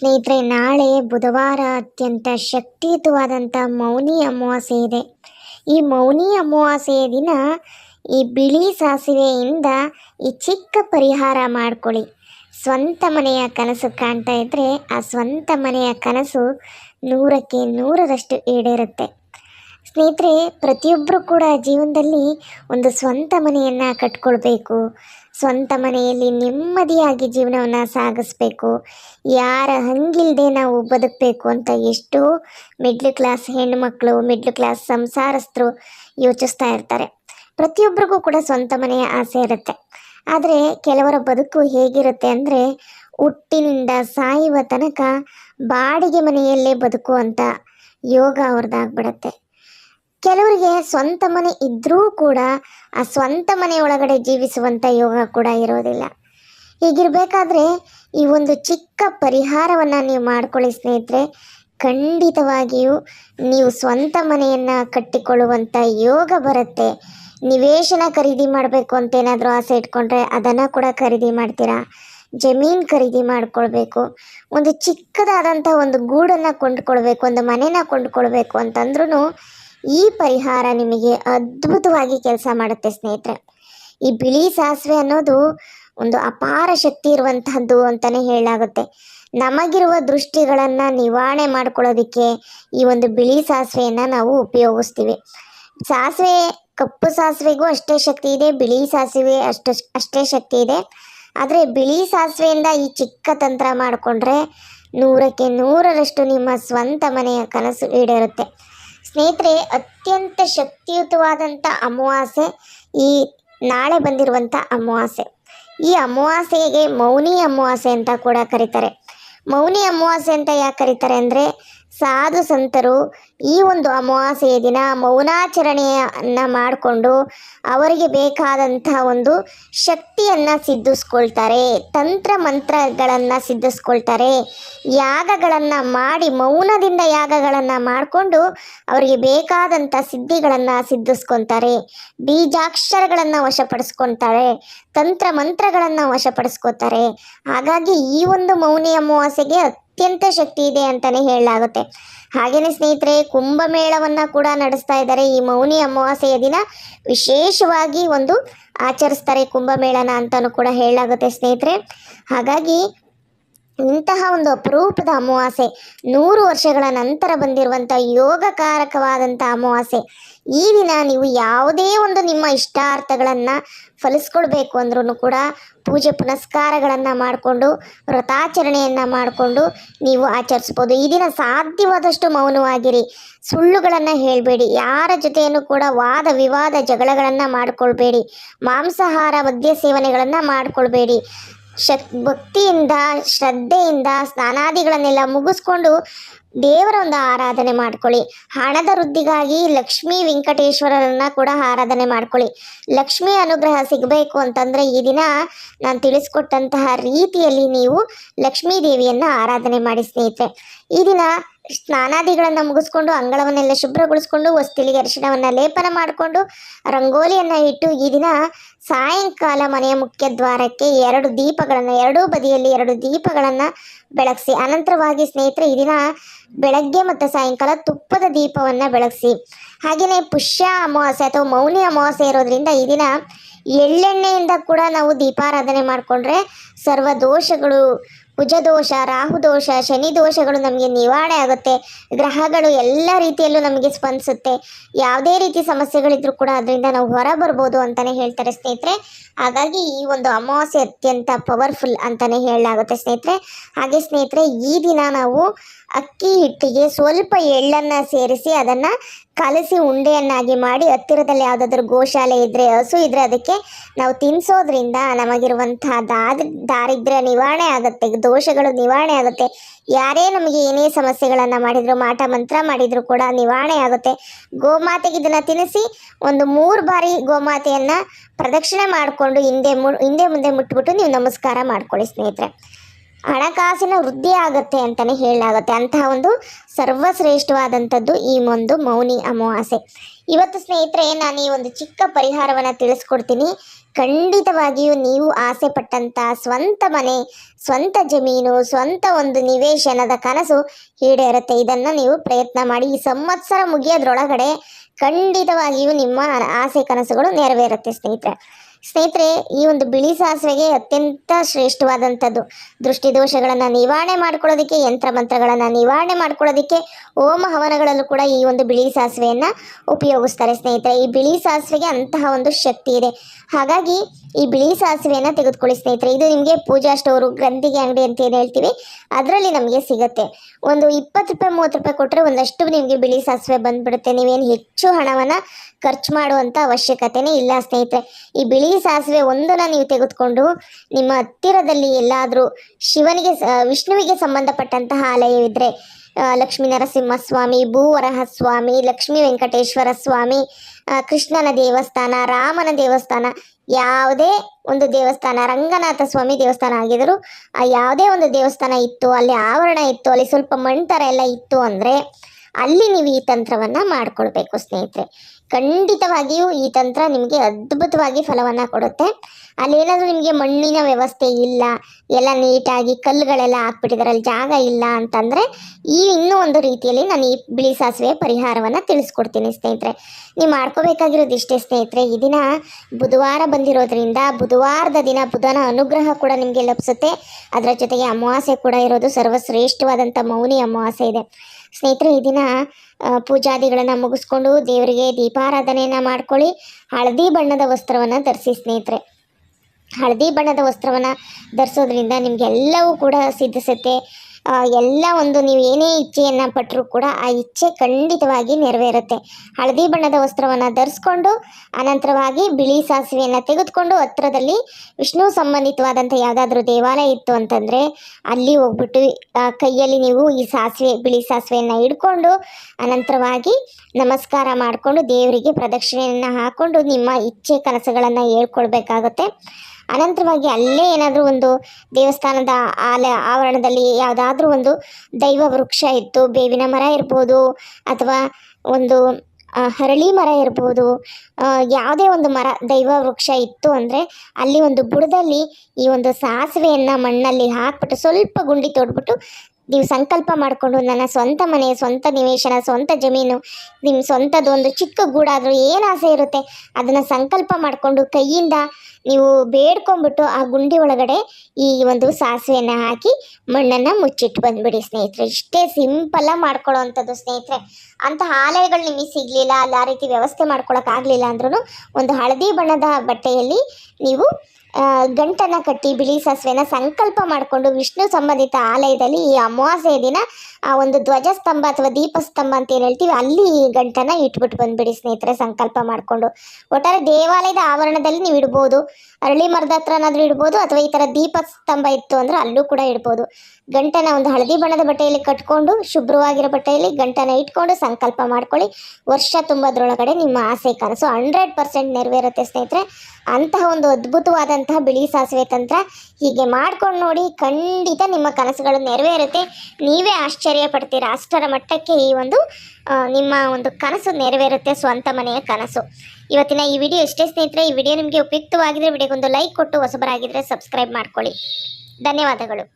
ಸ್ನೇಹಿತರೆ, ನಾಳೆ ಬುಧವಾರ ಅತ್ಯಂತ ಶಕ್ತಿಯುತವಾದಂಥ ಮೌನಿ ಅಮಾವಾಸ್ಯೆ ಇದೆ. ಈ ಮೌನಿ ಅಮಾವಾಸ್ಯೆಯ ದಿನ ಈ ಬಿಳಿ ಸಾಸಿವೆಯಿಂದ ಈ ಚಿಕ್ಕ ಪರಿಹಾರ ಮಾಡಿಕೊಳ್ಳಿ. ಸ್ವಂತ ಮನೆಯ ಕನಸು ಕಾಣ್ತಾ ಇದ್ದರೆ ಆ ಸ್ವಂತ ಮನೆಯ ಕನಸು ನೂರಕ್ಕೆ ನೂರರಷ್ಟು ಈಡೇರುತ್ತೆ. ಸ್ನೇಹಿತರೆ ಪ್ರತಿಯೊಬ್ಬರು ಕೂಡ ಜೀವನದಲ್ಲಿ ಒಂದು ಸ್ವಂತ ಮನೆಯನ್ನು ಕಟ್ಕೊಳ್ಬೇಕು. ಸ್ವಂತ ಮನೆಯಲ್ಲಿ ನೆಮ್ಮದಿಯಾಗಿ ಜೀವನವನ್ನು ಸಾಗಿಸ್ಬೇಕು. ಯಾರ ಹಂಗಿಲ್ಲದೆ ನಾವು ಬದುಕಬೇಕು ಅಂತ ಎಷ್ಟೋ ಮಿಡ್ಲ್ ಕ್ಲಾಸ್ ಹೆಣ್ಣುಮಕ್ಕಳು ಮಿಡ್ಲ್ ಕ್ಲಾಸ್ ಸಂಸಾರಸ್ಥರು ಯೋಚಿಸ್ತಾ ಇರ್ತಾರೆ. ಪ್ರತಿಯೊಬ್ಬರಿಗೂ ಕೂಡ ಸ್ವಂತ ಮನೆಯ ಆಸೆ ಇರುತ್ತೆ. ಆದರೆ ಕೆಲವರ ಬದುಕು ಹೇಗಿರುತ್ತೆ ಅಂದರೆ ಹುಟ್ಟಿನಿಂದ ಸಾಯುವ ತನಕ ಬಾಡಿಗೆ ಮನೆಯಲ್ಲೇ ಬದುಕು ಅಂತ ಯೋಗ ಅವ್ರದ್ದಾಗ್ಬಿಡತ್ತೆ. ಕೆಲವರಿಗೆ ಸ್ವಂತ ಮನೆ ಇದ್ದರೂ ಕೂಡ ಆ ಸ್ವಂತ ಮನೆ ಒಳಗಡೆ ಜೀವಿಸುವಂಥ ಯೋಗ ಕೂಡ ಇರೋದಿಲ್ಲ. ಹೀಗಿರಬೇಕಾದ್ರೆ ಈ ಒಂದು ಚಿಕ್ಕ ಪರಿಹಾರವನ್ನು ನೀವು ಮಾಡ್ಕೊಳ್ಳಿ ಸ್ನೇಹಿತರೆ. ಖಂಡಿತವಾಗಿಯೂ ನೀವು ಸ್ವಂತ ಮನೆಯನ್ನು ಕಟ್ಟಿಕೊಳ್ಳುವಂಥ ಯೋಗ ಬರುತ್ತೆ. ನಿವೇಶನ ಖರೀದಿ ಮಾಡಬೇಕು ಅಂತ ಏನಾದರೂ ಆಸೆ ಇಟ್ಕೊಂಡ್ರೆ ಅದನ್ನು ಕೂಡ ಖರೀದಿ ಮಾಡ್ತೀರಾ? ಜಮೀನು ಖರೀದಿ ಮಾಡಿಕೊಳ್ಬೇಕು. ಒಂದು ಚಿಕ್ಕದಾದಂಥ ಒಂದು ಗೂಡನ್ನು ಕೊಂಡುಕೊಳ್ಬೇಕು, ಒಂದು ಮನೆನ ಕೊಂಡ್ಕೊಳ್ಬೇಕು ಅಂತಂದ್ರೂ ಈ ಪರಿಹಾರ ನಿಮಗೆ ಅದ್ಭುತವಾಗಿ ಕೆಲಸ ಮಾಡುತ್ತೆ ಸ್ನೇಹಿತರೆ. ಈ ಬಿಳಿ ಸಾಸಿವೆ ಅನ್ನೋದು ಒಂದು ಅಪಾರ ಶಕ್ತಿ ಇರುವಂತಹದ್ದು ಅಂತಲೇ ಹೇಳಲಾಗುತ್ತೆ. ನಮಗಿರುವ ದೃಷ್ಟಿಗಳನ್ನು ನಿವಾರಣೆ ಮಾಡ್ಕೊಳ್ಳೋದಕ್ಕೆ ಈ ಒಂದು ಬಿಳಿ ಸಾಸಿವೆಯನ್ನು ನಾವು ಉಪಯೋಗಿಸ್ತೀವಿ. ಸಾಸಿವೆ, ಕಪ್ಪು ಸಾಸಿವೆಗೂ ಅಷ್ಟೇ ಶಕ್ತಿ ಇದೆ, ಬಿಳಿ ಸಾಸಿವೆ ಅಷ್ಟು ಅಷ್ಟೇ ಶಕ್ತಿ ಇದೆ. ಆದರೆ ಬಿಳಿ ಸಾಸಿವೆಯಿಂದ ಈ ಚಿಕ್ಕ ತಂತ್ರ ಮಾಡಿಕೊಂಡ್ರೆ ನೂರಕ್ಕೆ ನೂರರಷ್ಟು ನಿಮ್ಮ ಸ್ವಂತ ಮನೆಯ ಕನಸು ಈಡೇರುತ್ತೆ. ಸ್ನೇಹಿತರೆ, ಅತ್ಯಂತ ಶಕ್ತಿಯುತವಾದಂಥ ಅಮಾವಾಸ್ಯೆ ಈ ನಾಳೆ ಬಂದಿರುವಂಥ ಅಮಾವಾಸ್ಯೆ. ಈ ಅಮಾವಾಸ್ಯೆಗೆ ಮೌನಿ ಅಮಾವಾಸ್ಯೆ ಅಂತ ಕೂಡ ಕರೀತಾರೆ. ಮೌನಿ ಅಮಾವಾಸ್ಯೆ ಅಂತ ಯಾಕೆ ಕರೀತಾರೆ ಅಂದರೆ ಸಾಧು ಸಂತರು ಈ ಒಂದು ಅಮಾವಾಸ್ಯೆಯ ದಿನ ಮೌನಾಚರಣೆಯನ್ನು ಮಾಡಿಕೊಂಡು ಅವರಿಗೆ ಬೇಕಾದಂತಹ ಒಂದು ಶಕ್ತಿಯನ್ನು ಸಿದ್ಧಿಸ್ಕೊಳ್ತಾರೆ, ತಂತ್ರ ಮಂತ್ರಗಳನ್ನು ಸಿದ್ಧಿಸ್ಕೊಳ್ತಾರೆ, ಯಾಗಗಳನ್ನು ಮಾಡಿ ಮೌನದಿಂದ ಯಾಗಗಳನ್ನು ಮಾಡಿಕೊಂಡು ಅವರಿಗೆ ಬೇಕಾದಂಥ ಸಿದ್ಧಿಗಳನ್ನು ಸಿದ್ಧಿಸ್ಕೊತಾರೆ ಬೀಜಾಕ್ಷರಗಳನ್ನು ವಶಪಡಿಸ್ಕೊತಾರೆ ತಂತ್ರ ಮಂತ್ರಗಳನ್ನು ವಶಪಡಿಸ್ಕೊತಾರೆ ಹಾಗಾಗಿ ಈ ಒಂದು ಮೌನಿ ಅಮಾವಾಸ್ಯೆಗೆ ಅತ್ಯಂತ ಶಕ್ತಿ ಇದೆ ಅಂತಾನೆ ಹೇಳಲಾಗುತ್ತೆ. ಹಾಗೆಯೇ ಸ್ನೇಹಿತರೆ, ಕುಂಭಮೇಳವನ್ನು ಕೂಡ ನಡೆಸ್ತಾ ಇದ್ದಾರೆ ಈ ಮೌನಿ ಅಮಾವಾಸ್ಯೆಯ ದಿನ. ವಿಶೇಷವಾಗಿ ಒಂದು ಆಚರಿಸ್ತಾರೆ ಕುಂಭಮೇಳನ ಅಂತಲೂ ಕೂಡ ಹೇಳಲಾಗುತ್ತೆ ಸ್ನೇಹಿತರೆ. ಹಾಗಾಗಿ ಇಂತಹ ಒಂದು ಅಪರೂಪದ ಅಮಾವಾಸ್ಯೆ ನೂರು ವರ್ಷಗಳ ನಂತರ ಬಂದಿರುವಂಥ ಯೋಗಕಾರಕವಾದಂಥ ಅಮಾವಾಸ್ಯೆ. ಈ ದಿನ ನೀವು ಯಾವುದೇ ಒಂದು ನಿಮ್ಮ ಇಷ್ಟಾರ್ಥಗಳನ್ನು ಫಲಿಸ್ಕೊಳ್ಬೇಕು ಅಂದ್ರೂ ಕೂಡ ಪೂಜೆ ಪುನಸ್ಕಾರಗಳನ್ನು ಮಾಡಿಕೊಂಡು, ವ್ರತಾಚರಣೆಯನ್ನು ಮಾಡಿಕೊಂಡು ನೀವು ಆಚರಿಸ್ಬೋದು. ಈ ದಿನ ಸಾಧ್ಯವಾದಷ್ಟು ಮೌನವಾಗಿರಿ. ಸುಳ್ಳುಗಳನ್ನು ಹೇಳಬೇಡಿ. ಯಾರ ಜೊತೆಯನ್ನು ಕೂಡ ವಾದ ವಿವಾದ ಜಗಳಗಳನ್ನು ಮಾಡಿಕೊಳ್ಬೇಡಿ. ಮಾಂಸಾಹಾರ ಮದ್ಯ ಸೇವನೆಗಳನ್ನು ಮಾಡಿಕೊಳ್ಬೇಡಿ. ಶಕ್ ಭಕ್ತಿಯಿಂದ, ಶ್ರದ್ಧೆಯಿಂದ ಸ್ನಾನಾದಿಗಳನ್ನೆಲ್ಲ ಮುಗಿಸ್ಕೊಂಡು ದೇವರ ಒಂದು ಆರಾಧನೆ ಮಾಡ್ಕೊಳ್ಳಿ. ಹಣದ ವೃದ್ಧಿಗಾಗಿ ಲಕ್ಷ್ಮೀ ವೆಂಕಟೇಶ್ವರರನ್ನ ಕೂಡ ಆರಾಧನೆ ಮಾಡ್ಕೊಳ್ಳಿ. ಲಕ್ಷ್ಮೀ ಅನುಗ್ರಹ ಸಿಗಬೇಕು ಅಂತಂದರೆ ಈ ದಿನ ನಾನು ತಿಳಿಸ್ಕೊಟ್ಟಂತಹ ರೀತಿಯಲ್ಲಿ ನೀವು ಲಕ್ಷ್ಮೀ ದೇವಿಯನ್ನು ಆರಾಧನೆ ಮಾಡಿ ಸ್ನೇಹಿತರೆ. ಈ ದಿನ ಸ್ನಾನಾದಿಗಳನ್ನು ಮುಗಿಸ್ಕೊಂಡು, ಅಂಗಳವನ್ನೆಲ್ಲ ಶುಭ್ರಗೊಳಿಸ್ಕೊಂಡು, ಹೊಸ್ತಿಲಿಗೆ ಅರಿಶಿಣವನ್ನು ಲೇಪನ ಮಾಡಿಕೊಂಡು, ರಂಗೋಲಿಯನ್ನು ಇಟ್ಟು ಈ ದಿನ ಸಾಯಂಕಾಲ ಮನೆಯ ಮುಖ್ಯ ದ್ವಾರಕ್ಕೆ ಎರಡು ದೀಪಗಳನ್ನು, ಎರಡೂ ಬದಿಯಲ್ಲಿ ಎರಡು ದೀಪಗಳನ್ನು ಬೆಳಗಿಸಿ. ಅನಂತರವಾಗಿ ಸ್ನೇಹಿತರೆ, ಈ ದಿನ ಬೆಳಗ್ಗೆ ಮತ್ತು ಸಾಯಂಕಾಲ ತುಪ್ಪದ ದೀಪವನ್ನು ಬೆಳಗಿಸಿ. ಹಾಗೆಯೇ ಪುಷ್ಯ ಅಮಾವಾಸ್ಯೆ ಅಥವಾ ಮೌನಿ ಅಮಾವಾಸ್ಯೆ ಇರೋದ್ರಿಂದ ಈ ದಿನ ಎಳ್ಳೆಣ್ಣೆಯಿಂದ ಕೂಡ ನಾವು ದೀಪಾರಾಧನೆ ಮಾಡಿಕೊಂಡ್ರೆ ಸರ್ವ ದೋಷಗಳು ಕುಜದೋಷ ರಾಹುದೋಷ ಶನಿ ದೋಷಗಳು ನಮಗೆ ನಿವಾರಣೆ ಆಗುತ್ತೆ. ಗ್ರಹಗಳು ಎಲ್ಲ ರೀತಿಯಲ್ಲೂ ನಮಗೆ ಸ್ಪಂದಿಸುತ್ತೆ. ಯಾವುದೇ ರೀತಿ ಸಮಸ್ಯೆಗಳಿದ್ರೂ ಕೂಡ ಅದರಿಂದ ನಾವು ಹೊರ ಬರ್ಬೋದು ಅಂತಲೇ ಹೇಳ್ತಾರೆ ಸ್ನೇಹಿತರೆ. ಹಾಗಾಗಿ ಈ ಒಂದು ಅಮಾವಾಸ್ಯೆ ಅತ್ಯಂತ ಪವರ್ಫುಲ್ ಅಂತಲೇ ಹೇಳಲಾಗುತ್ತೆ ಸ್ನೇಹಿತರೆ. ಹಾಗೆ ಸ್ನೇಹಿತರೆ, ಈ ದಿನ ನಾವು ಅಕ್ಕಿ ಹಿಟ್ಟಿಗೆ ಸ್ವಲ್ಪ ಎಳ್ಳನ್ನು ಸೇರಿಸಿ ಅದನ್ನು ಕಲಸಿ ಉಂಡೆಯನ್ನಾಗಿ ಮಾಡಿ ಹತ್ತಿರದಲ್ಲಿ ಯಾವುದಾದ್ರೂ ಗೋಶಾಲೆ ಇದ್ದರೆ ಹಸು ಇದ್ದರೆ ಅದಕ್ಕೆ ನಾವು ತಿನ್ನಿಸೋದ್ರಿಂದ ನಮಗಿರುವಂತಹ ದಾದ ದಾರಿದ್ರ್ಯ ನಿವಾರಣೆ ಆಗುತ್ತೆ, ದೋಷಗಳು ನಿವಾರಣೆ ಆಗುತ್ತೆ. ಯಾರೇ ನಮಗೆ ಏನೇ ಸಮಸ್ಯೆಗಳನ್ನು ಮಾಡಿದ್ರು, ಮಾಟ ಮಂತ್ರ ಮಾಡಿದರೂ ಕೂಡ ನಿವಾರಣೆ ಆಗುತ್ತೆ. ಗೋಮಾತೆಗೆ ಇದನ್ನು ತಿನ್ನಿಸಿ ಒಂದು ಮೂರು ಬಾರಿ ಗೋಮಾತೆಯನ್ನು ಪ್ರದಕ್ಷಿಣೆ ಮಾಡಿಕೊಂಡು ಹಿಂದೆ ಮು, ಹಿಂದೆ ಮುಂದೆ ಮುಟ್ಬಿಟ್ಟು ನೀವು ನಮಸ್ಕಾರ ಮಾಡ್ಕೊಳ್ಳಿ ಸ್ನೇಹಿತರೆ. ಹಣಕಾಸಿನ ವೃದ್ಧಿ ಆಗುತ್ತೆ ಅಂತಲೇ ಹೇಳಲಾಗುತ್ತೆ. ಅಂತಹ ಒಂದು ಸರ್ವಶ್ರೇಷ್ಠವಾದಂಥದ್ದು ಈ ಒಂದು ಮೌನಿ ಅಮಾವಾಸ್ಯೆ. ಇವತ್ತು ಸ್ನೇಹಿತರೆ, ನಾನು ಈ ಒಂದು ಚಿಕ್ಕ ಪರಿಹಾರವನ್ನು ತಿಳಿಸ್ಕೊಡ್ತೀನಿ. ಖಂಡಿತವಾಗಿಯೂ ನೀವು ಆಸೆ ಪಟ್ಟಂಥ ಸ್ವಂತ ಮನೆ, ಸ್ವಂತ ಜಮೀನು, ಸ್ವಂತ ಒಂದು ನಿವೇಶನದ ಕನಸು ಈಡೇರುತ್ತೆ. ಇದನ್ನು ನೀವು ಪ್ರಯತ್ನ ಮಾಡಿ, ಈ ಸಂವತ್ಸರ ಮುಗಿಯೋದ್ರೊಳಗಡೆ ಖಂಡಿತವಾಗಿಯೂ ನಿಮ್ಮ ಆಸೆ ಕನಸುಗಳು ನೆರವೇರುತ್ತೆ ಸ್ನೇಹಿತರೆ. ಸ್ನೇಹಿತರೆ, ಈ ಒಂದು ಬಿಳಿ ಸಾಸಿವೆಗೆ ಅತ್ಯಂತ ಶ್ರೇಷ್ಠವಾದಂಥದ್ದು. ದೃಷ್ಟಿದೋಷಗಳನ್ನು ನಿವಾರಣೆ ಮಾಡ್ಕೊಳ್ಳೋದಕ್ಕೆ ಯಂತ್ರ ಮಂತ್ರಗಳನ್ನು ನಿವಾರಣೆ ಮಾಡ್ಕೊಳ್ಳೋದಕ್ಕೆ, ಹೋಮ ಹವನಗಳಲ್ಲೂ ಕೂಡ ಈ ಒಂದು ಬಿಳಿ ಸಾಸಿವೆಯನ್ನು ಉಪಯೋಗಿಸ್ತಾರೆ ಸ್ನೇಹಿತರೆ. ಈ ಬಿಳಿ ಸಾಸಿವೆಗೆ ಅಂತಹ ಒಂದು ಶಕ್ತಿ ಇದೆ. ಹಾಗಾಗಿ ಈ ಬಿಳಿ ಸಾಸಿವೆಯನ್ನು ತೆಗೆದುಕೊಳ್ಳಿ ಸ್ನೇಹಿತರೆ. ಇದು ನಿಮಗೆ ಪೂಜಾ ಸ್ಟೋರು ಗ್ರಂಥಿಗೆ ಅಂಗಡಿ ಅಂತ ಏನು ಹೇಳ್ತೀವಿ, ಅದರಲ್ಲಿ ನಮಗೆ ಸಿಗುತ್ತೆ. ಒಂದು ಇಪ್ಪತ್ತು ರೂಪಾಯಿ, ಮೂವತ್ತು ರೂಪಾಯಿ ಕೊಟ್ಟರೆ ಒಂದಷ್ಟು ನಿಮಗೆ ಬಿಳಿ ಸಾಸಿವೆ ಬಂದುಬಿಡುತ್ತೆ. ನೀವೇನು ಹೆಚ್ಚು ಹಣವನ್ನು ಖರ್ಚು ಮಾಡುವಂಥ ಅವಶ್ಯಕತೆನೇ ಇಲ್ಲ ಸ್ನೇಹಿತರೆ. ಈ ಬಿಳಿ ಸಾಸಿವೆ ಒಂದನ್ನು ನೀವು ತೆಗೆದುಕೊಂಡು ನಿಮ್ಮ ಹತ್ತಿರದಲ್ಲಿ ಎಲ್ಲಾದರೂ ಶಿವನಿಗೆ ವಿಷ್ಣುವಿಗೆ ಸಂಬಂಧಪಟ್ಟಂತಹ ಆಲಯವಿದ್ದರೆ ಲಕ್ಷ್ಮೀ ನರಸಿಂಹಸ್ವಾಮಿ ಭೂವರಹ ಸ್ವಾಮಿ, ಲಕ್ಷ್ಮೀ ವೆಂಕಟೇಶ್ವರ ಸ್ವಾಮಿ ಕೃಷ್ಣನ ದೇವಸ್ಥಾನ, ರಾಮನ ದೇವಸ್ಥಾನ, ಯಾವುದೇ ಒಂದು ದೇವಸ್ಥಾನ, ರಂಗನಾಥ ಸ್ವಾಮಿ ದೇವಸ್ಥಾನ ಆಗಿದ್ರು ಆ ಯಾವುದೇ ಒಂದು ದೇವಸ್ಥಾನ ಇತ್ತು, ಅಲ್ಲಿ ಆವರಣ ಇತ್ತು, ಅಲ್ಲಿ ಸ್ವಲ್ಪ ಮಣ್ಣು ಥರ ಎಲ್ಲ ಇತ್ತು ಅಂದರೆ ಅಲ್ಲಿ ನೀವು ಈ ತಂತ್ರವನ್ನು ಮಾಡಿಕೊಳ್ಬೇಕು ಸ್ನೇಹಿತರೆ. ಖಂಡಿತವಾಗಿಯೂ ಈ ತಂತ್ರ ನಿಮಗೆ ಅದ್ಭುತವಾಗಿ ಫಲವನ್ನು ಕೊಡುತ್ತೆ. ಅಲ್ಲೇನಾದರೂ ನಿಮಗೆ ಮಣ್ಣಿನ ವ್ಯವಸ್ಥೆ ಇಲ್ಲ, ಎಲ್ಲ ನೀಟಾಗಿ ಕಲ್ಲುಗಳೆಲ್ಲ ಹಾಕ್ಬಿಟ್ಟಿದ್ದಾರೆ ಅಲ್ಲಿ ಜಾಗ ಇಲ್ಲ ಅಂತಂದರೆ ಈ ಇನ್ನೂ ಒಂದು ರೀತಿಯಲ್ಲಿ ನಾನು ಈ ಬಿಳಿ ಸಾಸಿವೆ ಪರಿಹಾರವನ್ನು ತಿಳಿಸ್ಕೊಡ್ತೀನಿ ಸ್ನೇಹಿತರೆ. ನೀವು ಮಾಡ್ಕೋಬೇಕಾಗಿರೋದು ಇಷ್ಟೇ ಸ್ನೇಹಿತರೆ. ಈ ದಿನ ಬುಧವಾರ ಬಂದಿರೋದ್ರಿಂದ ಬುಧವಾರದ ದಿನ ಬುಧನ ಅನುಗ್ರಹ ಕೂಡ ನಿಮಗೆ ಲಭಿಸುತ್ತೆ. ಅದರ ಜೊತೆಗೆ ಅಮಾವಾಸ್ಯೆ ಕೂಡ ಇರೋದು ಸರ್ವಶ್ರೇಷ್ಠವಾದಂಥ ಮೌನಿ ಅಮಾವಾಸ್ಯೆ ಇದೆ. ಸ್ನೇಹಿತರೆ, ಈ ದಿನ ಪೂಜಾದಿಗಳನ್ನು ಮುಗಿಸ್ಕೊಂಡು ದೇವರಿಗೆ ದೀಪಾರಾಧನೆಯನ್ನು ಮಾಡ್ಕೊಳ್ಳಿ. ಹಳದಿ ಬಣ್ಣದ ವಸ್ತ್ರವನ್ನು ಧರಿಸಿ ಸ್ನೇಹಿತರೆ. ಹಳದಿ ಬಣ್ಣದ ವಸ್ತ್ರವನ್ನು ಧರಿಸೋದ್ರಿಂದ ನಿಮಗೆಲ್ಲವೂ ಕೂಡ ಸಿದ್ಧಿಸುತ್ತೆ. ಎಲ್ಲ ಒಂದು ನೀವು ಏನೇ ಇಚ್ಛೆಯನ್ನು ಪಟ್ಟರೂ ಕೂಡ ಆ ಇಚ್ಛೆ ಖಂಡಿತವಾಗಿ ನೆರವೇರುತ್ತೆ. ಹಳದಿ ಬಣ್ಣದ ವಸ್ತ್ರವನ್ನು ಧರಿಸ್ಕೊಂಡು, ಅನಂತರವಾಗಿ ಬಿಳಿ ಸಾಸಿವೆಯನ್ನು ತೆಗೆದುಕೊಂಡು ಹತ್ರದಲ್ಲಿ ವಿಷ್ಣು ಸಂಬಂಧಿತವಾದಂಥ ಯಾವುದಾದ್ರೂ ದೇವಾಲಯ ಇತ್ತು ಅಂತಂದರೆ, ಅಲ್ಲಿ ಹೋಗ್ಬಿಟ್ಟು ಕೈಯಲ್ಲಿ ನೀವು ಈ ಸಾಸಿವೆ, ಬಿಳಿ ಸಾಸಿವೆಯನ್ನು ಹಿಡ್ಕೊಂಡು, ಅನಂತರವಾಗಿ ನಮಸ್ಕಾರ ಮಾಡಿಕೊಂಡು ದೇವರಿಗೆ ಪ್ರದಕ್ಷಿಣೆಯನ್ನು ಹಾಕ್ಕೊಂಡು ನಿಮ್ಮ ಇಚ್ಛೆ ಕನಸುಗಳನ್ನು ಹೇಳ್ಕೊಳ್ಬೇಕಾಗುತ್ತೆ. ಅನಂತರವಾಗಿ ಅಲ್ಲೇ ಏನಾದರೂ ಒಂದು ದೇವಸ್ಥಾನದ ಆಲ ಆವರಣದಲ್ಲಿ ಯಾವುದಾದ್ರೂ ಒಂದು ದೈವ ವೃಕ್ಷ ಇತ್ತು, ಬೇವಿನ ಮರ ಇರ್ಬೋದು ಅಥವಾ ಒಂದು ಹರಳಿ ಮರ ಇರ್ಬೋದು ಯಾವುದೇ ಒಂದು ಮರ, ದೈವ ವೃಕ್ಷ ಇತ್ತು ಅಂದರೆ ಅಲ್ಲಿ ಒಂದು ಬುಡದಲ್ಲಿ ಈ ಒಂದು ಸಾಸಿವೆಯನ್ನು ಮಣ್ಣಲ್ಲಿ ಹಾಕ್ಬಿಟ್ಟು ಸ್ವಲ್ಪ ಗುಂಡಿ ತೋಡ್ಬಿಟ್ಟು ನೀವು ಸಂಕಲ್ಪ ಮಾಡಿಕೊಂಡು ನನ್ನ ಸ್ವಂತ ಮನೆ, ಸ್ವಂತ ನಿವೇಶನ, ಸ್ವಂತ ಜಮೀನು ನಿಮ್ಮ ಸ್ವಂತದ್ದು ಒಂದು ಚಿಕ್ಕ ಗೂಡಾದರೂ ಏನು ಆಸೆ ಇರುತ್ತೆ, ಅದನ್ನು ಸಂಕಲ್ಪ ಮಾಡಿಕೊಂಡು ಕೈಯಿಂದ ನೀವು ಬೇಡ್ಕೊಂಡ್ಬಿಟ್ಟು ಆ ಗುಂಡಿ ಒಳಗಡೆ ಈ ಒಂದು ಸಾಸಿವೆಯನ್ನು ಹಾಕಿ ಮಣ್ಣನ್ನು ಮುಚ್ಚಿಟ್ಟು ಬಂದುಬಿಡಿ ಸ್ನೇಹಿತರೆ. ಇಷ್ಟೇ ಸಿಂಪಲ್ಲಾಗಿ ಮಾಡ್ಕೊಳ್ಳೋ ಅಂಥದ್ದು ಸ್ನೇಹಿತರೆ. ಅಂತಹ ಆಲಯಗಳು ನಿಮಗೆ ಸಿಗಲಿಲ್ಲ ಅಲ್ಲಿ ರೀತಿ ವ್ಯವಸ್ಥೆ ಮಾಡ್ಕೊಳಕ್ಕಾಗಲಿಲ್ಲ ಅಂದ್ರೂ ಒಂದು ಹಳದಿ ಬಣ್ಣದ ಬಟ್ಟೆಯಲ್ಲಿ ನೀವು ಗಂಟನ್ನು ಕಟ್ಟಿ ಬಿಳಿ ಸಾಸಿವೆನ ಸಂಕಲ್ಪ ಮಾಡಿಕೊಂಡು ವಿಷ್ಣು ಸಂಬಂಧಿತ ಆಲಯದಲ್ಲಿ ಈ ಅಮಾವಾಸ್ಯ ದಿನ, ಆ ಒಂದು ಧ್ವಜಸ್ತಂಭ ಅಥವಾ ದೀಪಸ್ತಂಭ ಅಂತ ಏನು ಹೇಳ್ತೀವಿ, ಅಲ್ಲಿ ಗಂಟನ್ನು ಇಟ್ಬಿಟ್ಟು ಬಂದ್ಬಿಡಿ ಸ್ನೇಹಿತರೆ, ಸಂಕಲ್ಪ ಮಾಡಿಕೊಂಡು. ಒಟ್ಟಾರೆ ದೇವಾಲಯದ ಆವರಣದಲ್ಲಿ ನೀವು ಇಡ್ಬೋದು, ಅರಳಿ ಮರದ ಹತ್ರನಾದರೂ ಇಡ್ಬೋದು, ಅಥವಾ ಈ ಥರ ದೀಪಸ್ತಂಭ ಇತ್ತು ಅಂದರೆ ಅಲ್ಲೂ ಕೂಡ ಇಡ್ಬೋದು. ಗಂಟನ ಒಂದು ಹಳದಿ ಬಣ್ಣದ ಬಟ್ಟೆಯಲ್ಲಿ ಕಟ್ಕೊಂಡು, ಶುಭ್ರವಾಗಿರೋ ಬಟ್ಟೆಯಲ್ಲಿ ಗಂಟನ ಇಟ್ಕೊಂಡು ಸಂಕಲ್ಪ ಮಾಡ್ಕೊಳ್ಳಿ. ವರ್ಷ ತುಂಬದ್ರೊಳಗಡೆ ನಿಮ್ಮ ಆಸೆ ಕನಸು ಹಂಡ್ರೆಡ್ ಪರ್ಸೆಂಟ್ ನೆರವೇರುತ್ತೆ ಸ್ನೇಹಿತರೆ. ಅಂತಹ ಒಂದು ಅದ್ಭುತವಾದಂತಹ ಬಿಳಿ ಸಾಸಿವೆ ತಂತ್ರ ಹೀಗೆ ಮಾಡ್ಕೊಂಡು ನೋಡಿ ಖಂಡಿತ ನಿಮ್ಮ ಕನಸುಗಳು ನೆರವೇರುತ್ತೆ. ನೀವೇ ಆಶ್ಚರ್ಯ ಪಡ್ತೀರಾ? ಅಷ್ಟರ ಮಟ್ಟಕ್ಕೆ ಈ ಒಂದು ನಿಮ್ಮ ಒಂದು ಕನಸು ನೆರವೇರುತ್ತೆ ಸ್ವಂತ ಮನೆಯ ಕನಸು. ಇವತ್ತಿನ ಈ ವಿಡಿಯೋ ಎಷ್ಟೇ ಸ್ನೇಹಿತರೆ, ಈ ವಿಡಿಯೋ ನಿಮಗೆ ಉಪಯುಕ್ತವಾಗಿದ್ದರೆ ವಿಡಿಯೋಗೊಂದು ಲೈಕ್ ಕೊಟ್ಟು ಹೊಸಬರಾಗಿದ್ದರೆ ಸಬ್ಸ್ಕ್ರೈಬ್ ಮಾಡ್ಕೊಳ್ಳಿ. ಧನ್ಯವಾದಗಳು.